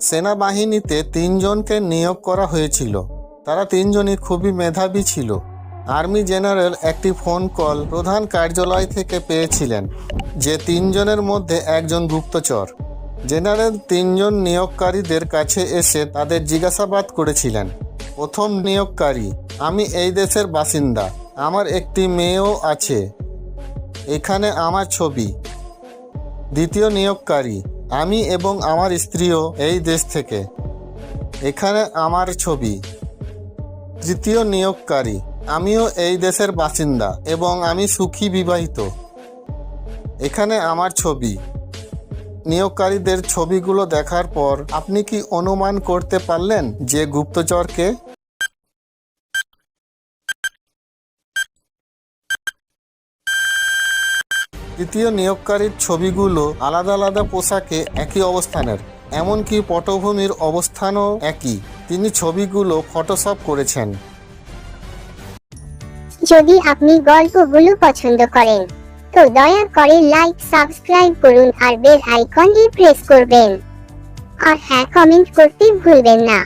সেনাবাহিনীতে তিনজনকে নিয়োগ করা হয়েছিল। তারা তিনজনই খুবই মেধাবী ছিল। আর্মি জেনারেল একটি ফোন কল প্রধান কার্যালয় থেকে পেয়েছিলেন, যে তিনজনের মধ্যে একজন গুপ্তচর। জেনারেল তিনজন নিয়োগকারীদের কাছে এসে তাদের জিজ্ঞাসাবাদ করেছিলেন, প্রথম নিয়োগকারী, আমি এই দেশের বাসিন্দা, আমার একটি মেয়েও আছে, এখানে আমার ছবি। দ্বিতীয় নিয়োগকারী আমি এবং আমার স্ত্রীও এই দেশ থেকে। এখানে আমার ছবি। তৃতীয় নিয়োগকারী। আমিও এই দেশের বাসিন্দা এবং আমি সুখী বিবাহিত। এখানে আমার ছবি। নিয়োগকারীদের ছবিগুলো দেখার পর আপনি কি অনুমান করতে পারলেন যে গুপ্তচরকে? তৃতীয় নিয়োগকারীর ছবিগুলো আলাদা আলাদা পোশাকে একই অবস্থানের, এমনকি পটভূমির অবস্থানও একই। তিনি ছবিগুলো ফটোশপ করেছেন। যদি আপনি গল্পগুলো পছন্দ করেন, তো দয়া করে লাইক সাবস্ক্রাইব করুন আর বেল আইকনটি প্রেস করবেন। আর হ্যাঁ কমেন্ট করতে ভুলবেন না।